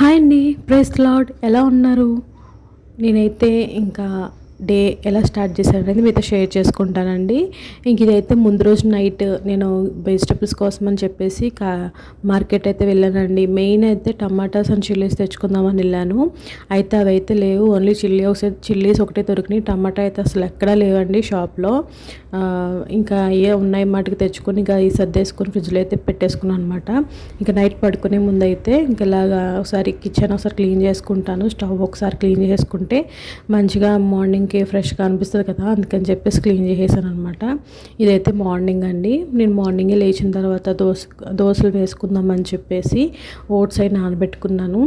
Hi అండి. Price lord ఎలా ఉన్నారు? నేనైతే ఇంకా డే ఎలా స్టార్ట్ చేశాను అనేది మీతో షేర్ చేసుకుంటానండి. ఇంక ఇదైతే ముందు రోజు నైట్ నేను వెజిటబుల్స్ కోసం అని చెప్పేసి కా మార్కెట్ అయితే వెళ్ళానండి. మెయిన్ అయితే టమాటాస్ అండ్ చిల్లీస్ తెచ్చుకుందామని వెళ్ళాను. అయితే అవి అయితే లేవు. ఓన్లీ చిల్లీ చిల్లీస్ ఒకటే దొరికినాయి. టమాటా అయితే అసలు ఎక్కడా లేవండి షాప్లో. ఇంకా ఏ ఉన్నాయి మాటకి తెచ్చుకొని ఇంకా ఈ సర్దేసుకొని ఫ్రిడ్జ్లో అయితే పెట్టేసుకున్నాను అనమాట ఇంకా నైట్ పడుకునే ముందు అయితే ఇంకా ఇలాగా ఒకసారి కిచెన్ ఒకసారి క్లీన్ చేసుకుంటాను. స్టవ్ ఒకసారి క్లీన్ చేసుకుంటే మంచిగా మార్నింగ్ మార్నింగ్కి ఫ్రెష్గా అనిపిస్తుంది కదా అందుకని చెప్పేసి క్లీన్ చేసేసాను అనమాట ఇదైతే మార్నింగ్ అండి. నేను మార్నింగే లేచిన తర్వాత దోశ దోశలు వేసుకుందామని చెప్పేసి ఓట్స్ అయి నానబెట్టుకున్నాను.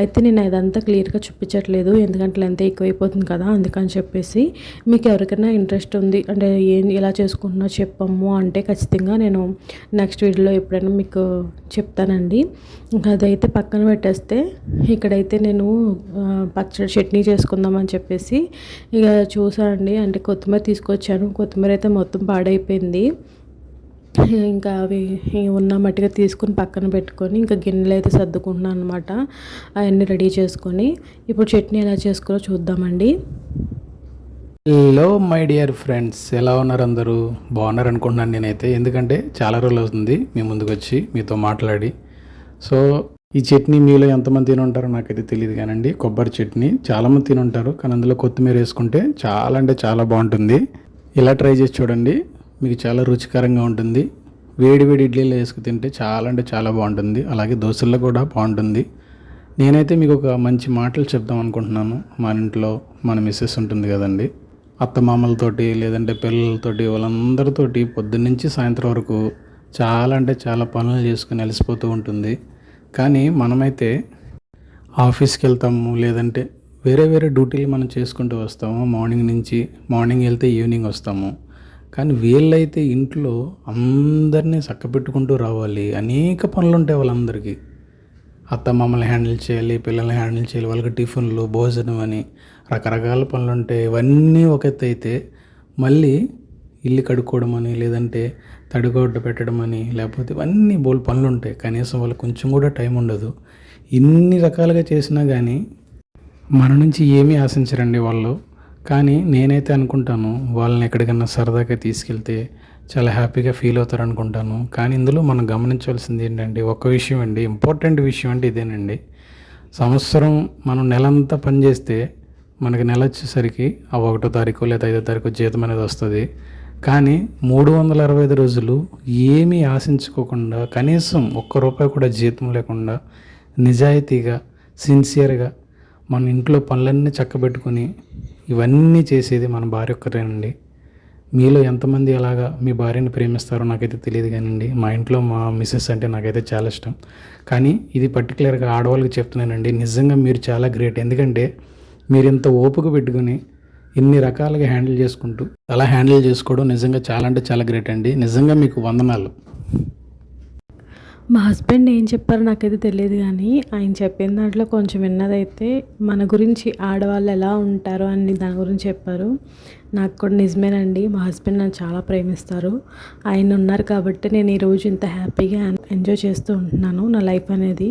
అయితే నేను అదంతా క్లియర్గా చూపించట్లేదు ఎందుకంటే లెంత్ ఎక్కువైపోతుంది కదా అందుకని చెప్పేసి. మీకు ఎవరికైనా ఇంట్రెస్ట్ ఉంది అంటే ఏం ఎలా చేసుకుంటున్నా చెప్పము అంటే ఖచ్చితంగా నేను నెక్స్ట్ వీడియోలో ఎప్పుడైనా మీకు చెప్తానండి. ఇంకా అదైతే పక్కన పెట్టేస్తే ఇక్కడైతే నేను పచ్చడి చట్నీ చేసుకుందామని చెప్పేసి ఇక చూసానండి అంటే కొత్తిమీర తీసుకొచ్చాను. కొత్తిమీర అయితే మొత్తం పాడైపోయింది. ఇంకా అవి ఉన్న మట్టిగా తీసుకుని పక్కన పెట్టుకొని ఇంకా గిన్నెలు అయితే సర్దుకుంటున్నాను అనమాట అవన్నీ రెడీ చేసుకొని ఇప్పుడు చట్నీ ఎలా చేసుకోవాలో చూద్దామండి. Hello my dear friends. ఎలా ఉన్నారు అందరూ? బాగున్నారు అనుకుంటున్నాను నేనైతే. ఎందుకంటే చాలా రోజులు అవుతుంది మీ ముందుకు వచ్చి మీతో మాట్లాడి. సో ఈ చట్నీ మీలో ఎంతమంది తిని ఉంటారో నాకైతే తెలియదు కానండి. కొబ్బరి చట్నీ చాలామంది తిని ఉంటారు కానీ అందులో కొత్తిమీర వేసుకుంటే చాలా అంటే చాలా బాగుంటుంది. ఇలా ట్రై చేసి చూడండి. మీకు చాలా రుచికరంగా ఉంటుంది. వేడి వేడి ఇడ్లీలో వేసుకు తింటే చాలా అంటే చాలా బాగుంటుంది. అలాగే దోశల్లో కూడా బాగుంటుంది. నేనైతే మీకు ఒక మంచి మాటలు చెప్దాం అనుకుంటున్నాను. మన ఇంట్లో మన మిస్సెస్ ఉంటుంది కదండి. అత్తమామలతోటి లేదంటే పిల్లలతోటి వాళ్ళందరితోటి పొద్దున్నుంచి సాయంత్రం వరకు చాలా అంటే చాలా పనులు చేసుకుని అలసిపోతూ ఉంటుంది. కానీ మనమైతే ఆఫీస్కి వెళ్తాము లేదంటే వేరే వేరే డ్యూటీలు మనం చేసుకుంటూ వస్తాము. మార్నింగ్ నుంచి మార్నింగ్ వెళ్తే ఈవినింగ్ వస్తాము. కానీ వీళ్ళైతే ఇంట్లో అందరినీ చక్కబెట్టుకుంటూ రావాలి. అనేక పనులు ఉంటాయి వాళ్ళందరికీ. అత్త మమ్మల్ని హ్యాండిల్ చేయాలి పిల్లల్ని హ్యాండిల్ చేయాలి వాళ్ళకి టిఫిన్లు భోజనం అని రకరకాల పనులు ఉంటాయి ఇవన్నీ ఒక ఎత్తు అయితే మళ్ళీ ఇల్లు కడుక్కోవడం అని లేదంటే తడిగొడ్డ పెట్టడం అని లేకపోతే ఇవన్నీ బోల్ పనులు ఉంటాయి కనీసం వాళ్ళకి కొంచెం కూడా టైం ఉండదు. ఇన్ని రకాలుగా చేసినా కానీ మన నుంచి ఏమీ ఆశించరండి వాళ్ళు. కానీ నేనైతే అనుకుంటాను వాళ్ళని ఎక్కడికన్నా సరదాగా తీసుకెళ్తే చాలా హ్యాపీగా ఫీల్ అవుతారు అనుకుంటాను కానీ ఇందులో మనం గమనించవలసింది ఏంటంటే ఒక విషయం అండి ఇంపార్టెంట్ విషయం అంటే ఇదేనండి. సంవత్సరం మనం నెలంతా పనిచేస్తే మనకి నెల వచ్చేసరికి ఆ ఒకటో తారీఖు లేదా ఐదో తారీఖు జీతం అనేది వస్తుంది. కానీ మూడు వందల అరవై ఐదు రోజులు ఏమీ ఆశించుకోకుండా కనీసం ఒక్క రూపాయి కూడా జీతం లేకుండా నిజాయితీగా సిన్సియర్గా మన ఇంట్లో పనులన్నీ చక్కబెట్టుకుని ఇవన్నీ చేసేది మన భార్య ఒక్కరేనండి. మీలో ఎంతమంది అలాగా మీ భార్యని ప్రేమిస్తారో నాకైతే తెలియదు కానివ్వండి మా ఇంట్లో మా మిస్సెస్ అంటే నాకైతే చాలా ఇష్టం. కానీ ఇది పర్టికులర్గా ఆడవాళ్ళకి చెప్తున్నానండి. నిజంగా మీరు చాలా గ్రేట్ ఎందుకంటే మీరు ఇంత ఓపిక పెట్టుకుని ఇన్ని రకాలుగా హ్యాండిల్ చేసుకుంటూ అలా హ్యాండిల్ చేసుకోవడం నిజంగా చాలా అంటే చాలా గ్రేట్ అండి. నిజంగా మీకు వందనాలు. మా హస్బెండ్ ఏం చెప్పారో నాకైతే తెలియదు కానీ ఆయన చెప్పిన దాంట్లో కొంచెం విన్నదైతే మన గురించి ఆడవాళ్ళు ఎలా ఉంటారు అని దాని గురించి చెప్పారు. నాకు కూడా నిజమేనండి మా హస్బెండ్ నన్ను చాలా ప్రేమిస్తారు. ఆయన ఉన్నారు కాబట్టి నేను ఈరోజు ఇంత హ్యాపీగా ఎంజాయ్ చేస్తూ ఉంటున్నాను నా లైఫ్ అనేది.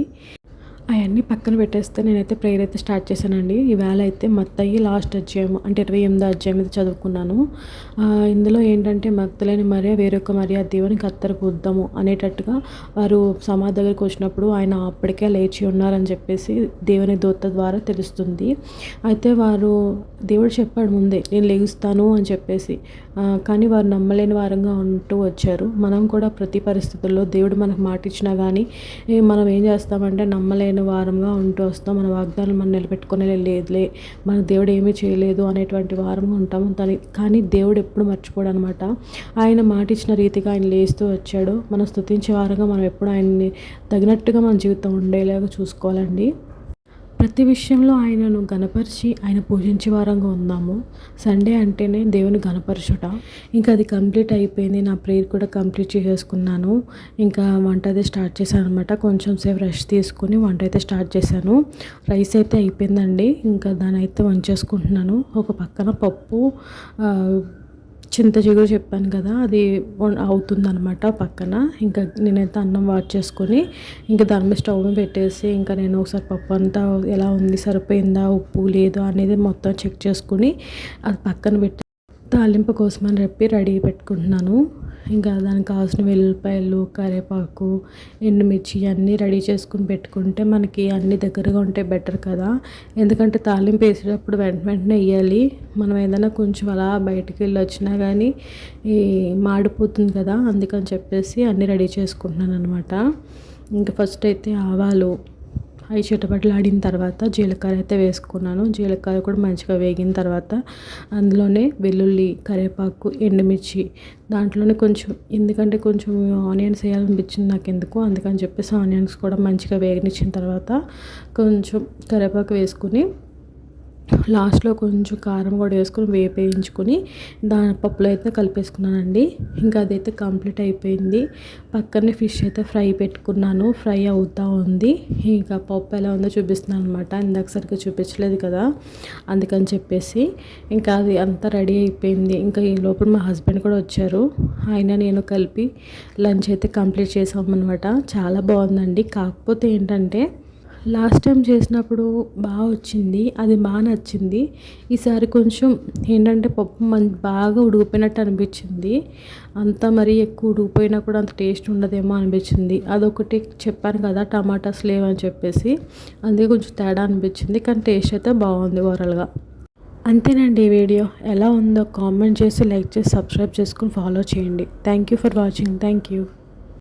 అవన్నీ పక్కన పెట్టేస్తే నేనైతే ప్రేయర్ అయితే స్టార్ట్ చేశానండి. ఈవేళ అయితే మత్తయ్యి లాస్ట్ అధ్యాయం అంటే ఇరవై ఎనిమిదో అధ్యాయం అయితే చదువుకున్నాను. ఇందులో ఏంటంటే మత్తలేని మరియ వేరొక మరియా దేవునికి కత్తరకు అనేటట్టుగా వారు సమాధి దగ్గరికి వచ్చినప్పుడు ఆయన అప్పటికే లేచి ఉన్నారని చెప్పేసి దేవుని దూత ద్వారా తెలుస్తుంది. అయితే వారు దేవుడు చెప్పాడు ముందే నేను లేగుస్తాను అని చెప్పేసి కానీ వారు నమ్మలేని వారంగా ఉంటూ వచ్చారు. మనం కూడా ప్రతి పరిస్థితుల్లో దేవుడు మనకు మాట ఇచ్చినా కానీ మనం ఏం చేస్తామంటే నమ్మలేని అయిన వారంగా ఉంటూ వస్తాం. మన వాగ్దానం మనం నిలబెట్టుకునే లేదులే. మన దేవుడు ఏమీ చేయలేదు అనేటువంటి వారంగా ఉంటాము దాని కానీ దేవుడు ఎప్పుడు మర్చిపోడు అనమాట ఆయన మాట ఇచ్చిన రీతిగా ఆయన లేస్తూ వచ్చాడు. మనం స్థుతించే వారంగా మనం ఎప్పుడు ఆయన్ని తగినట్టుగా మన జీవితం ఉండేలాగా చూసుకోవాలండి. ప్రతి విషయంలో ఆయనను గనపరిచి ఆయన పూజించే వారంగా ఉందాము సండే అంటేనే దేవుని గనపరచుట ఇంకా అది కంప్లీట్ అయిపోయింది. నా ప్రేయర్ కూడా కంప్లీట్ చేసేసుకున్నాను. ఇంకా వంట అయితే స్టార్ట్ చేశాను అనమాట కొంచెం సేపు రెస్ట్ తీసుకుని వంట అయితే స్టార్ట్ చేశాను. రైస్ అయితే అయిపోయిందండి. ఇంకా దాని అయితే వంచేసుకుంటున్నాను. ఒక పక్కన పప్పు చింత చిగురు చెప్పాను కదా అది అవుతుందనమాట పక్కన. ఇంకా నేనైతే అన్నం వాచ్ చేసుకొని ఇంకా దాని మీద స్టవ్ పెట్టేసి ఇంకా నేను ఒకసారి పప్పు అంతా ఎలా ఉంది సరిపోయిందా ఉప్పు లేదు అనేది మొత్తం చెక్ చేసుకుని అది పక్కన పెట్టి తాలింపు కోసం అని చెప్పి రెడీ పెట్టుకుంటున్నాను. ఇంకా దానికి కావాల్సిన వెల్లుల్లిపాయలు కరివేపాకు ఎండుమిర్చి అన్నీ రెడీ చేసుకుని పెట్టుకుంటే మనకి అన్ని దగ్గరగా ఉంటే బెటర్ కదా. ఎందుకంటే తాలింపు వేసేటప్పుడు వెంట వెంటనే వేయాలి. మనం ఏదైనా కొంచెం అలా బయటికి వెళ్ళి వచ్చినా కానీ ఈ మాడిపోతుంది కదా అందుకని చెప్పేసి అన్నీ రెడీ చేసుకుంటున్నాను అనమాట ఇంకా ఫస్ట్ అయితే ఆవాలు అవి చిటపటలాడిన తర్వాత జీలకర్ర అయితే వేసుకున్నాను. జీలకర్ర కూడా మంచిగా వేగిన తర్వాత అందులోనే వెల్లుల్లి కరివేపాకు ఎండుమిర్చి దాంట్లోనే కొంచెం ఎందుకంటే కొంచెం ఆనియన్స్ వేయాలనిపించింది నాకు ఎందుకు అందుకని చెప్పేసి ఆనియన్స్ కూడా మంచిగా వేగనిచ్చిన తర్వాత కొంచెం కరివేపాకు వేసుకుని లాస్ట్లో కొంచెం కారం కూడా వేసుకొని వేపేయించుకొని దాని పప్పులో అయితే కలిపేసుకున్నానండి. ఇంకా అదైతే కంప్లీట్ అయిపోయింది. పక్కనే ఫిష్ అయితే ఫ్రై పెట్టుకున్నాను. ఫ్రై అవుతూ ఉంది. ఇంకా పప్పు ఎలా ఉందో చూపిస్తున్నాను అనమాట ఇందాక సరిగ్గా చూపించలేదు కదా. అందుకని చెప్పేసి ఇంకా అది అంతా రెడీ అయిపోయింది. ఇంకా ఈ లోపల మా హస్బెండ్ కూడా వచ్చారు. ఆయన నేను కలిపి లంచ్ అయితే కంప్లీట్ చేసామన్నమాట. చాలా బాగుందండి. కాకపోతే ఏంటంటే లాస్ట్ టైం చేసినప్పుడు బాగా వచ్చింది అది బాగా నచ్చింది. ఈసారి కొంచెం ఏంటంటే పప్పు మం బాగా ఉడికిపోయినట్టు అనిపించింది. అంత మరీ ఎక్కువ ఉడికిపోయినా కూడా అంత టేస్ట్ ఉండదేమో అనిపించింది. అదొకటి చెప్పాను కదా టమాటాస్ లేవని చెప్పేసి. అందుకే కొంచెం తేడా అనిపించింది కానీ టేస్ట్ అయితే బాగుంది ఓవరాల్గా. అంతేనండి ఈ వీడియో. ఎలా ఉందో కామెంట్ చేసి లైక్ చేసి సబ్స్క్రైబ్ చేసుకుని ఫాలో చేయండి. Thank you for watching. Thank you.